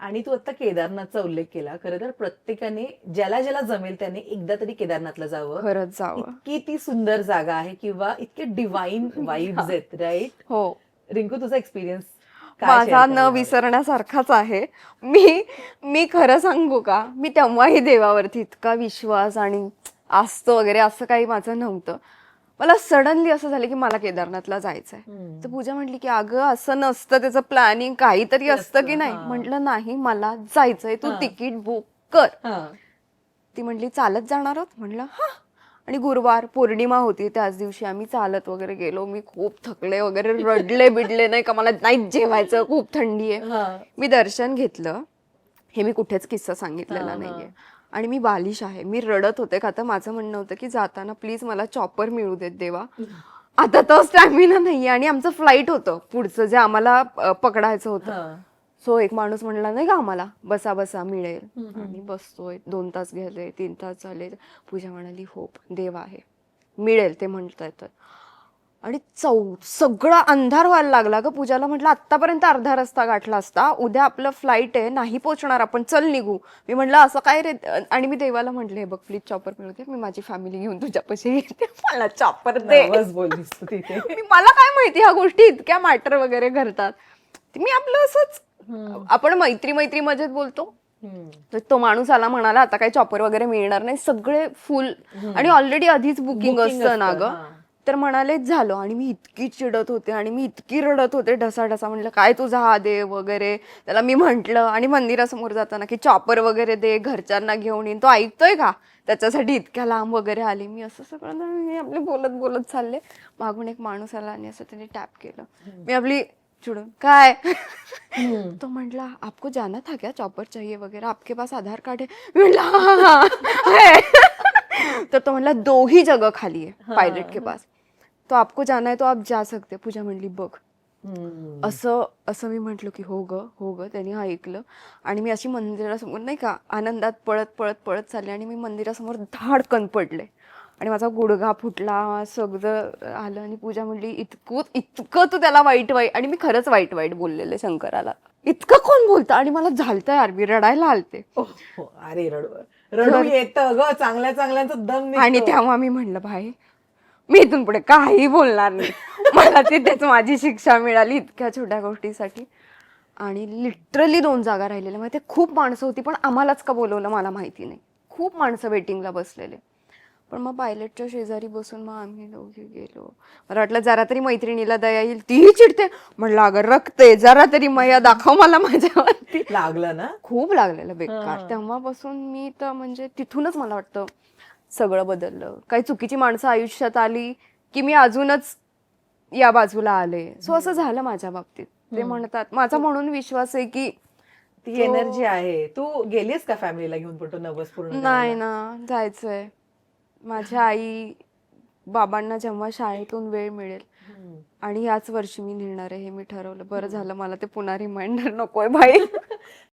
आणि तू आता केदारनाथचा उल्लेख केला खरं तर प्रत्येकाने ज्याला ज्याला जमेल त्याने एकदा तरी केदारनाथला जावं. खरंच जावं. इतकी ती सुंदर जागा आहे किंवा इतके डिवाइन वाईब्स आहेत राईट हो. रिंकू तुझा एक्सपिरियन्स माझा न विसरण्यासारखाच आहे. मी मी खरं सांगू का? मी तेव्हाही देवावरती इतका विश्वास आणि आस्त वगैरे असं काही माझं नव्हतं. मला सडनली असं झालं की मला केदारनाथला जायचंय. तर पूजा म्हटली की अगं असं नसतं त्याचं प्लॅनिंग काहीतरी असतं. की नाही. म्हटलं नाही मला जायचंय. तू. तिकीट बुक कर. ती म्हटली चालत जाणार आहोत? म्हणलं हा. आणि गुरुवार पौर्णिमा होती त्याच दिवशी आम्ही चालत वगैरे गेलो. मी खूप थकले वगैरे रडले बिडले नाही का मला नाहीच जेवायचं खूप थंडी आहे. मी दर्शन घेतलं. हे मी कुठेच किस्सा सांगितलेला हा, हा. नाहीये आणि मी बालिश आहे. मी रडत होते का तर माझं म्हणणं होतं की जाताना प्लीज मला चॉपर मिळू देत देवा. आता तो स्टॅमिना नाहीये आणि आमचं फ्लाईट होतं पुढचं जे आम्हाला पकडायचं होतं. सो एक माणूस म्हणला नाही का आम्हाला बसा बसा मिळेल. आणि बसतोय. दोन तास गेले तीन तास झाले. पूजा म्हणाली होप देव आहे. मिळेल ते म्हणत येतं आणि चौ सगळा अंधार व्हायला लागला ग. पूजाला म्हटलं आतापर्यंत अर्धा रस्ता गाठला असता उद्या आपलं फ्लाईट आहे नाही पोहोचणार आपण चल निघू. मी म्हटलं असं काय रे? आणि मी देवाला म्हटले बघ प्लीज चॉपर मिळू दे मी माझी फॅमिली घेऊन तुझ्यापाशी येते मला चॉपर दे. मी मला काय माहिती ह्या गोष्टी इतक्या मॅटर वगैरे करतात मी आपलं असंच आपण मैत्री मैत्री मजेत बोलतो. तर तो माणूस आला म्हणाला आता काही चॉपर वगैरे मिळणार नाही सगळे फुल आणि ऑलरेडी आधीच बुकिंग असतं ना ग. हा. तर म्हणाले झालं. आणि मी इतकी चिडत होते आणि मी इतकी रडत होते ढसा ढसा म्हणलं काय तुझा हा दे वगैरे? त्याला मी म्हंटल आणि मंदिरासमोर जाताना की चॉपर वगैरे दे घरच्यांना घेऊन येईन तो ऐकतोय का? त्याच्यासाठी इतक्या लांब वगैरे आली मी. असं सगळं आपले बोलत बोलत चालले. मागून एक माणूस आला आणि असं त्याने टॅप केलं. मी आपली चिडून काय? तो म्हटला आपको जाना था क्या? चॉपर चाहिए वगैरह आपके पास आधार कार्ड है? मी म्हटलं "हाँ, हाँ, हाँ, है तर तो म्हटला दो ही जगह खाली है पायलट के पास. तो आपको जाना है तो आप जा सकते पूजा म्हणली बघ. असं असं मी म्हटलं की हो ग हो ग. त्यांनी हा ऐकलं. आणि मी अशी मंदिरासमोर नाही का आनंदात पळत पळत पळत चालले आणि मी मंदिरासमोर धाडकन पडले. आणि माझा गुडघा फुटला सगळं आलं आणि पूजा म्हणली इतकं इतकं तू त्याला वाईट वाईट आणि मी खरंच वाईट वाईट बोललेले शंकराला. इतकं कोण बोलतं? आणि मला झालतं यार मी रडायला आलते. अरे रडू रडू येतं ग चांगल्या चांगल्यांचं दम. आणि तेव्हा मी म्हणलं भाई मी इथून पुढे काही बोलणार नाही. मला तिथेच माझी शिक्षा मिळाली इतक्या छोट्या गोष्टीसाठी. आणि लिटरली दोन जागा राहिलेल्या. माहिती खूप माणसं होती पण आम्हालाच का बोलवलं मला माहिती नाही. खूप माणसं वेटिंगला बसलेले. पण मग पायलटच्या शेजारी बसून मग आम्ही दोघे गेलो. मला वाटलं जरा तरी मैत्रिणीला दया येईल तीही चिडते. म्हणलं अगं रक्ते जरा तरी मया दाखव मला माझ्यावरती. लागलं ना? खूप लागलेलं बेकार. तेव्हापासून मी तर म्हणजे तिथूनच मला वाटतं सगळं बदललं. काही चुकीची माणसं आयुष्यात आली की मी अजूनच या बाजूला आले. सो असं झालं माझ्या बाबतीत. ते म्हणतात. माझा म्हणून विश्वास आहे की ती एनर्जी आहे. तू गेलीस का फॅमिलीला घेऊन पूर्ण नाही ना. जायचंय. माझ्या आई बाबांना जेव्हा शाळेतून वेळ मिळेल. आणि याच वर्षी मी नेणार आहे हे मी ठरवलं. बरं झालं मला ते पुन्हा रिमाइंडर नकोय भाई